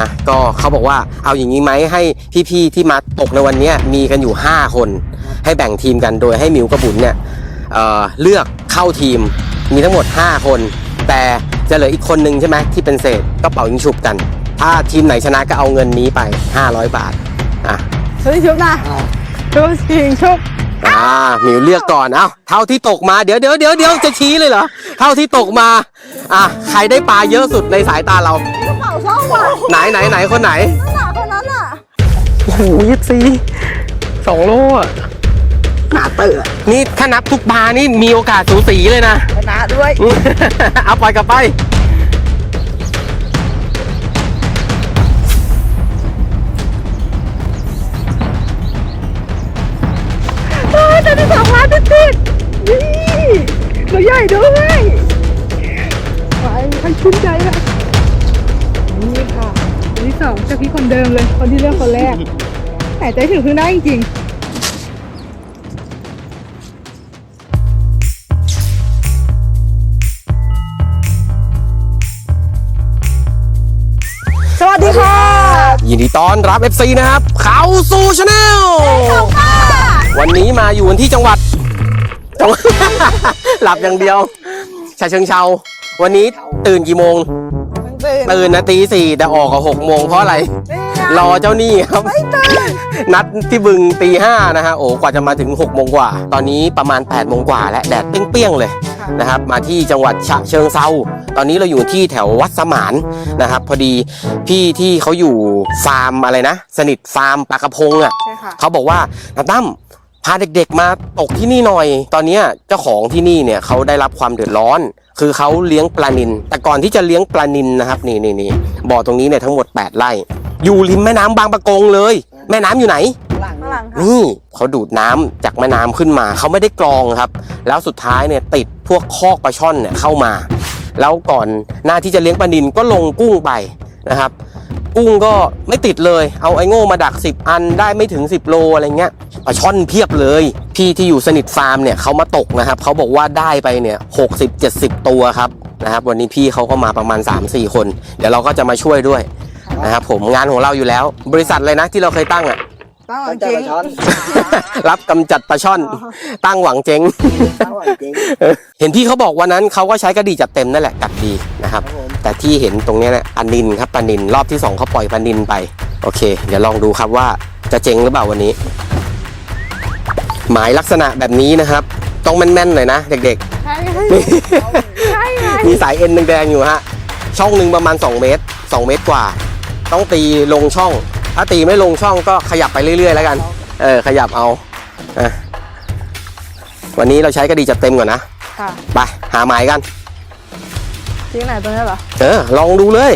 นะก็เขาบอกว่าเอาอย่างนี้ไหมให้พี่ๆที่มาตกในวันเนี้ยมีกันอยู่ 5 คน ให้แบ่งทีมกันโดยให้มิวกับบุญเนี่ยเอ่อเลือกเข้าทีมมีทั้งหมด 5 คน แต่จะเหลืออีกคนนึงใช่ไหมที่เป็นเศษก็เป่ายิงฉุบกัน ถ้าทีมไหนชนะก็เอาเงินนี้ไป 500 บาทอะเฮ้ยชุบนะชุบชิงชุบอ่าหมิวเลือกก่อน เอ้า เท่าที่ตกมา เดี๋ยวเดี๋ยวเดี๋ยวเดี๋ยวจะชี้เลยเหรอ เท่าที่ตกมา อะ ใครได้ปลาเยอะสุดในสายตาเรา กระเป๋าส้มอะไหนไหนไหนคนไหนนั่นน่ะคนนั้นอะโอ้โหยี่สิบสี่สองโลอะหนาเต๋อนี่ถ้านับทุกปลานี่มีโอกาสสูสีเลยนะ ชนะด้วย เอาปล่อยกลับไปเฮ้ยตัวที่สองมาติดติดๆนี่ตัวใหญ่ด้วย ไปให้ชื่นใจนะนี่ค่ะตัวที่ สองจะพี่คนเดิมเลย คนที่เลือกคนแรกหายใจถึงพื้นได้จริงๆสวัสดีค่ะ ยินดีต้อนรับ FC นะครับเขาสู่ชาแนลวันนี้มาอยู่กันที่จังหวัดจังหวัด หลับอย่างเดียวชาเชิงเชาวันนี้ตื่นกี่โมง ตื่นตื่นนะตีสี่แต่ออกกับหกโมงเพราะอะไร รอเจ้าหนี้ครับนัดที่บึงตีห้านะฮะโอ้กว่าจะมาถึง6กโมงกว่า ตอนนี้ประมาณ8ปดโมงกว่าและแดดเปรี้ยงๆเลยนะครับมาที่จังหวัดฉะเชิงเซาตอนนี้เราอยู่ที่แถววัดสมานนะครับพอดีพี่ที่เขาอยู่ฟาร์มอะไรนะ สนิทฟาร์มปลากระพงอะใช่ค่ะเขาบอกว่านาตั้ม พาเด็กๆมาตกที่นี่หน่อย ตอนเนี้ยเจ้าของที่นี่เนี่ยเขาได้รับความเดือดร้อน คือเขาเลี้ยงปลานิน แต่ก่อนที่จะเลี้ยงปลานินนะครับนี่นี่นี่บ่อตรงนี้เนี่ยทั้งหมด 8 ไร่ อยู่ริมแม่น้ำบางปะกงเลย แม่น้ำอยู่ไหนข้างหลังค่ะนี่เขาดูดน้ำจากแม่น้ำขึ้นมา เขาไม่ได้กรองครับ แล้วสุดท้ายเนี่ยติดพวกคอกปลาช่อนเนี่ยเข้ามา แล้วก่อนหน้าที่จะเลี้ยงปลานินก็ลงกุ้งไปนะครับ กุ้งก็ไม่ติดเลย เอาไอ้โง่มาดัก 10 อันได้ไม่ถึง 10 โลอะไรเงี้ยปลาช่อนเพียบเลย พี่ที่อยู่สนิทฟาร์มเนี่ยเขามาตกนะครับเขาบอกว่าได้ไปเนี่ยหกสิบเจ็ดสิบตัวครับนะครับ วันนี้พี่เขาก็มาประมาณ 3-4 คน เดี๋ยวเราก็จะมาช่วยด้วยนะครับผมงานของเราอยู่แล้ว บริษัทเลยนะที่เราเคยตั้งอะ ตั้งหลัตั้งงใจจริงมาช้อนรับกำจัดปลาช่อนตั้งหวังเจ๊ง ตั้งหวังจริงเห็นพี่เขาบอกวันนั้นเขาก็ใช้กระดีจัดเต็มนั่นแหละกัดดีนะครับ ครับผมแต่ที่เห็นตรงเนี้ยเนี่ยปลานินครับปลานินรอบที่สองเขาปล่อยปลานินไป โอเค เดี๋ยวลองดูครับว่าจะเจ๊งหรือเปล่าวันนี้ หมายลักษณะแบบนี้นะครับ ต้องแม่นๆหน่อยนะเด็กใช่ใช่ไงๆมีสายเอ็นแดงๆอยู่ฮะช่องหนึ่งประมาณ 2 เมตร 2 เมตรกว่า ต้องตีลงช่อง ถ้าตีไม่ลงช่องก็ขยับไปเรื่อยๆ แล้วกัน เออ ขยับเอาอะวันนี้เราใช้กระดีจัดเต็มก่อนนะ ค่ะ ไป หาหมายกัน ที่ไหนตรงนี้เหรอ เออ ลองดูเลย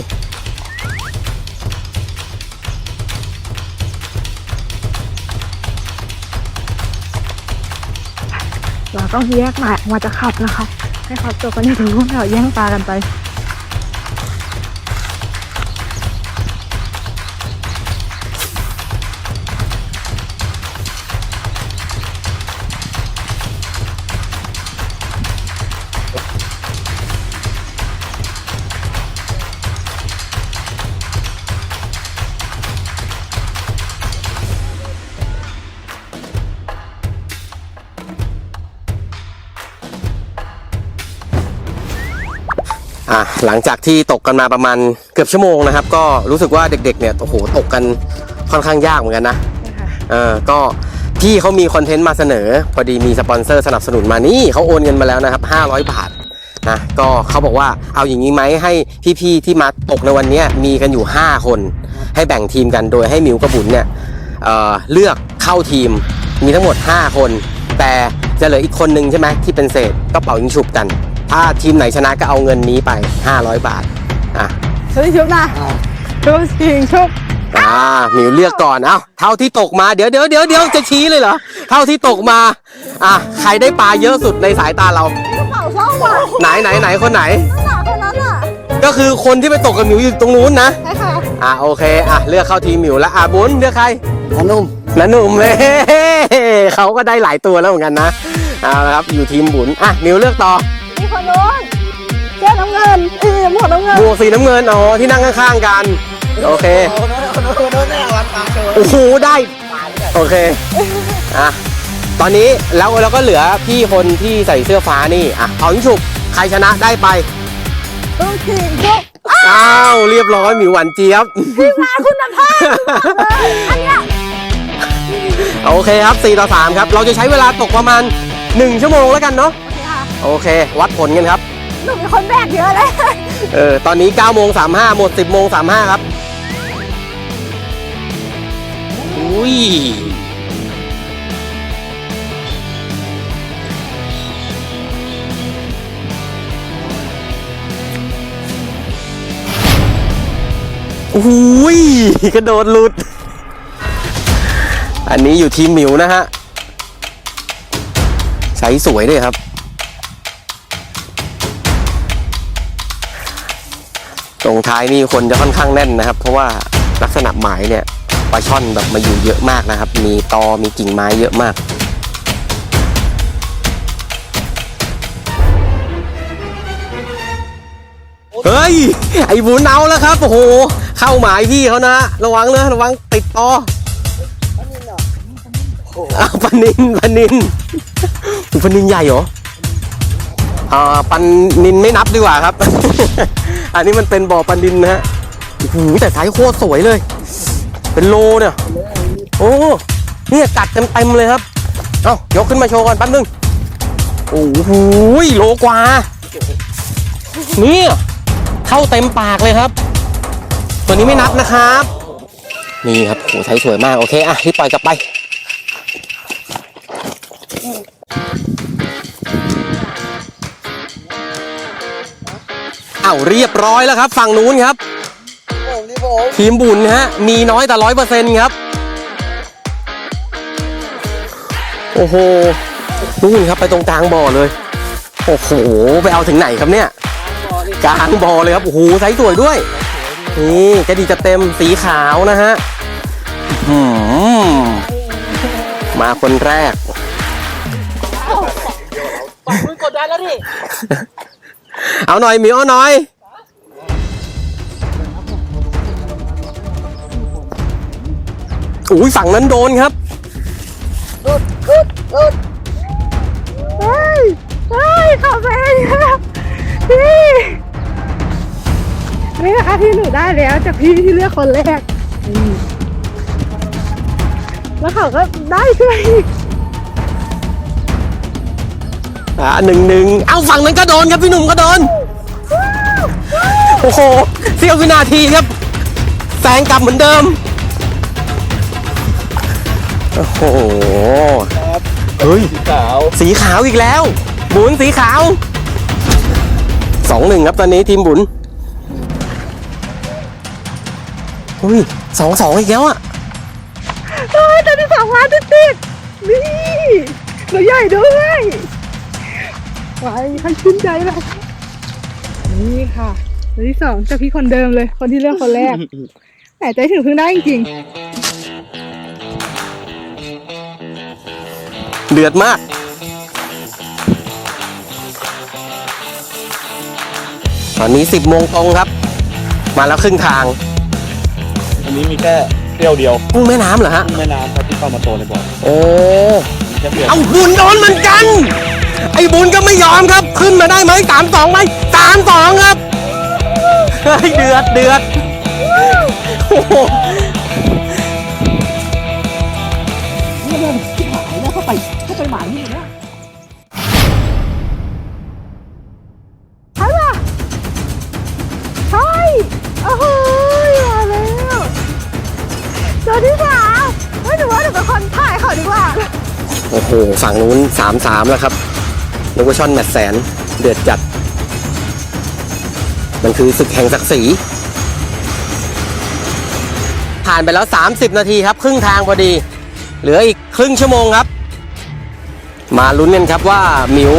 เราต้องแยกหมายออกมาจากขับนะคะ ให้เขาตัวกันอยู่ตรงนู้นเราแย่งปลากันไป อะหลังจากที่ตกกันมาประมาณเกือบชั่วโมงนะครับ ก็รู้สึกว่าเด็กๆเนี่ยโอ้โหตกกันค่อนข้างยากเหมือนกันนะเออก็พี่เขามีคอนเทนต์มาเสนอ พอดีมีสปอนเซอร์สนับสนุนมานี่เขาโอนเงินมาแล้วนะครับ 500 บาทนะก็เขาบอกว่าเอาอย่างนี้ไหมให้พี่ๆที่มาตกในวันเนี้ยมีกันอยู่ 5 คน ให้แบ่งทีมกันโดยให้มิวกับบุญเนี่ยเอ่อเลือกเข้าทีมมีทั้งหมด 5 คน แต่จะเหลืออีกคนนึงใช่ไหมที่เป็นเศษก็เป่ายิงฉุบกัน ถ้าทีมไหนชนะก็เอาเงินนี้ไป 500 บาทอะเฮ้ยชุบนะชุบชิงชุบอ่าหมิวเลือกก่อนเอ้าเท่าที่ตกมาเดี๋ยวเดี๋ยวเดี๋ยวเดี๋ยวจะชี้เลยเหรอเท่าที่ตกมาอะใครได้ปลาเยอะสุดในสายตาเรา กระเป๋าส้มอะไหนไหนไหนคนไหน นั่นน่ะคนนั้นอะก็คือคนที่ไปตกกับหมิวอยู่ตรงนู้นนะใช่ค่ะอะโอเคอะเลือกเข้าทีมหมิวแล้วอะบุญเลือกใครพนุ่มนันหนุ่มเลยเขาก็ได้หลายตัวแล้วเหมือนกันนะเอาละครับอยู่ทีมบุญอะหมิวเลือกต่อมี คนนู้นเสื้อน้ำเงินเออหมวกน้ำเงิน บวกสีน้ำเงินอ๋อที่นั่งข้างๆกัน โอเค โอ้โหโอ้โหโอ้โหแน่วันปากโชว์โอ้โหได้ โอเค อะ ตอนนี้แล้วเราก็เหลือพี่คนที่ใส่เสื้อฟ้านี่อะเอายิงฉุกใครชนะได้ไป ต้องขิงยกอ้าวเรียบร้อยหมิวหวานเจี๊ยบมาคุณภาพอันเนี้ยโอเคครับ 4 ต่อ 3 ครับ เราจะใช้เวลาตกประมาณ 1 ชั่วโมงแล้วกันเนาะ โอเคค่ะโอเค วัดผลกันครับ หนูมีคนแบกเยอะเลย เออ ตอนนี้9โมง35 หมด 10โมง35 ครับ อุ้ย อุ้ย กระโดดหลุด อันนี้อยู่ทีมหมิวนะฮะ ใช้สวยด้วยครับ ตรงท้ายนี่คนจะค่อนข้างแน่นนะครับ เพราะว่าลักษณะหมายเนี่ยปลาช่อนแบบมาอยู่เยอะมากนะครับ มีตอมีกิ่งไม้เยอะมากเฮ้ย ไอ้บุญเอาแล้วครับโอ้โห เข้าหมายพี่เขานะ ระวังนะระวังติดตออ้าวปลานินปลานินอุ๊ยปลานินใหญ่เหรออ่าปันนินไม่นับดีกว่าครับ อันนี้มันเป็นบ่อปันนินนะฮะโอ้โหแต่สายโคตรสวยเลย เป็นโลเนี่ย โอ้เนี่ยกัดเต็มเต็มเลยครับ เอ้ายกขึ้นมาโชว์ก่อนแป๊บนึง โอ้โหโลกว่า เนี่ยเข้าเต็มปากเลยครับ ตัวนี้ไม่นับนะครับ นี่ครับโหใช้สวยมาก โอเค อะที่ปล่อยกลับไป อ้าวเรียบร้อยแล้วครับ ฝั่งนู้นครับผมนี่ผมทีมบุญฮะ มีน้อยแต่ร้อยเปอร์เซ็นต์ครับ โอ้โหนู่นครับไปตรงกลางบ่อเลย โอ้โห ไปเอาถึงไหนครับเนี่ย กลางบ่อเลยครับ โอ้โหไซส์สวยด้วย นี่จะดีจะเต็มสีขาวนะฮะอื้อหือมาคนแรกปักมือกดดันแล้วดิ เอาหน่อยหมิวเอาหน่อย อุ้ยฝั่งนั้นโดนครับลุดลุดลุดเฮ้ยเฮ้ยขับไปเองครับพี่นี่นะคะที่หนูได้แล้วจากพี่ที่เลือกคนแรก แล้วเขาก็ได้ช่วยอีก อ่าหนึ่งหนึ่งเอ้าฝั่งนั้นก็โดนครับพี่หนุ่มก็โดน โอ้โหเสี้ยววินาทีครับแซงกลับเหมือนเดิม โอ้โหครับเฮ้ยสีขาวสีขาวอีกแล้ว บุญสีขาวสองหนึ่งครับตอนนี้ทีมบุญเฮ้ยสองสองอีกแล้วอะเฮ้ยตอนที่สองล้านติดติดๆนี่ตัวใหญ่ด้วย ไว้ให้ชื่นใจเลยนี่ค่ะตัวที่สองจากพี่คนเดิมเลย คนที่เลือกคนแรกแต่ใจถึงเพิ่งได้จริงเดือดมากตอนนี้ 10โมงตรงครับ มาแล้วครึ่งทาง อันนี้มีแค่เปรี้ยวเดียวกุ้งแม่น้ำเหรอฮะ แม่น้ำครับที่เข้ามาโตในบ่อโอ้ มีแค่เปรี้ยวเอาบุญโดนเหมือนกัน ไอ้บุญก็ไม่ยอมครับขึ้นมาได้ไหมสามสองไหมสามสองครับเฮ้ยเดือดเดือดโอ้โหนี่เลยที่หายแล้วเข้าไปเข้าไปหมายนี่นะใช่ป่ะใช่โอ้โหมาแล้วตัวที่สามเฮ้ยหนูว่าหนูเป็นคนถ่ายเขาดีกว่า โอ้โห ฝั่งนู้นสามสามแล้วครับ นึกว่าช่อนแมตช์แสน เดือดจัด มันคือศึกแห่งศักดิ์ศรีผ่านไปแล้ว 30 นาทีครับ ครึ่งทางพอดี เหลืออีกครึ่งชั่วโมงครับ มาลุ้นกันครับว่าหมิว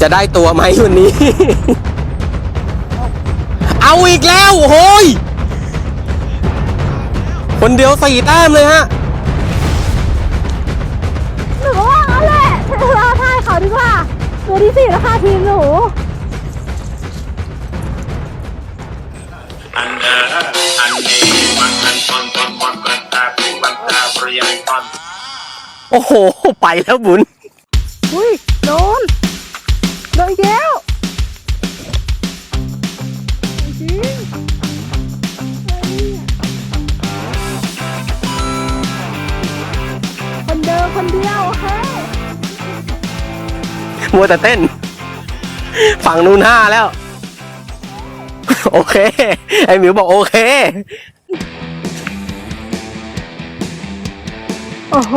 จะได้ตัวไหมวันนี้ เอาอีกแล้วโอ้ยคนเดียวสี่แต้มเลยฮะ ดีกว่าตัวที่สี่แล้วค่ะทีมหนู อันเอออันนี้มันอันตอนตอนวันมันตาปูมันตาเรียนตอนโอ้โห ไปแล้วบุญ อุ้ยโดนโดนอีกแล้ว มัวแต่เต้น ฝั่งนู้นห้าแล้ว โอเค ไอหมิวบอกโอเค โอ้โห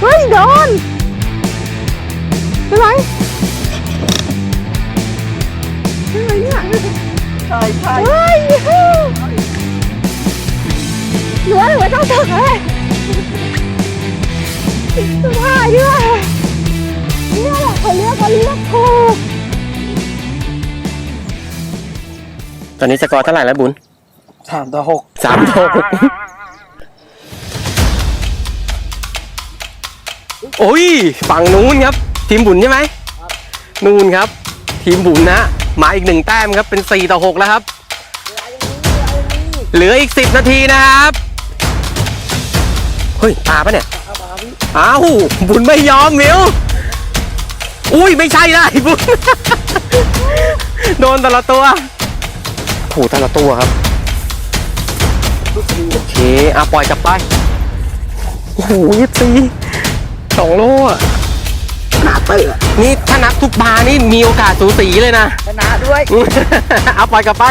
เฮ้ยโดน ต้องถึงเลยสุดท้ายด้วยเนี่ยแหละเขาเรียกว่าเรียกถูกตอนนี้สกอร์เท่าไหร่แล้วบุญสามต่อหกสามหกโอ้ยฝั่งนู้นครับ ทีมบุญใช่ไหมนู่นครับ ทีมบุญนะมาอีกหนึ่งแต้มครับเป็นสี่ต่อหกแล้วครับ เหลืออีกสิบนาทีนะครับเฮ้ยตาปะเนี่ยอ้าวบุญไม่ยอมมิวอุ้ยไม่ใช่นะไอ้บุญ โดนแต่ละตัวโอ้โหแต่ละตัวครับ โอเคอะปล่อยกลับไป โอ้โหยี่ตีสองโลอะหนาเตะนี่ถ้านับทุกบาร์นี่มีโอกาสสูสีเลยนะ ชนะด้วย เอาปล่อยกลับไป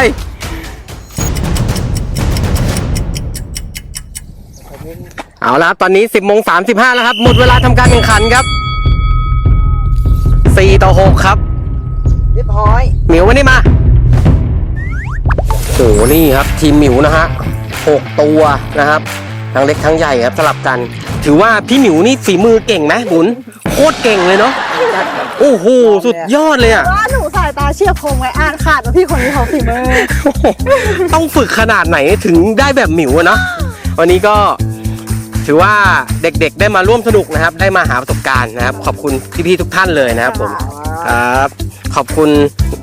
เอาละครับตอนนี้ 10โมง35แล้วครับ หมดเวลาทำการแข่งขันครับ 4 ต่อ 6 ครับ เรียบร้อยหมิววันนี้มาโอ้โหนี่ครับ ทีมหมิวนะฮะหกตัวนะครับ ทั้งเล็กทั้งใหญ่ครับสลับกัน ถือว่าพี่หมิวนี่ฝีมือเก่งไหมบุญโคตรเก่งเลยเนาะโอ้โหสุดยอดเลยอะ ว่าหนูสายตาเฉียบคมไว้อ่านขาดว่าพี่คนนี้เขาฝีมือ โอ้โหต้องฝึกขนาดไหนถึงได้แบบหมิวอะเนาะวันนี้ก็ ถือว่าเด็กๆได้มาร่วมสนุกนะครับ ได้มาหาประสบการณ์นะครับ ขอบคุณพี่ๆทุกท่านเลยนะครับผมครับ ขอบคุณ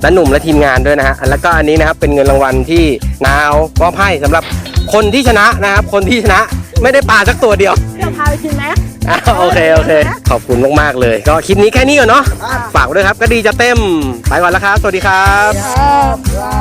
นันหนุ่มและทีมงานด้วยนะฮะแล้วก็อันนี้นะครับเป็นเงินรางวัลที่นาวมอบให้สำหรับคนที่ชนะนะครับ คนที่ชนะไม่ได้ปลาสักตัวเดียว เดี๋ยวพาไปกินไหม อะโอเค โอเค ขอบคุณมาก ๆ เลย ก็คลิปนี้แค่นี้ก่อนเนาะฝากไว้ด้วยครับ ก็ดีจะเต็ม ไปก่อนแล้วครับ สวัสดีครับ ครับ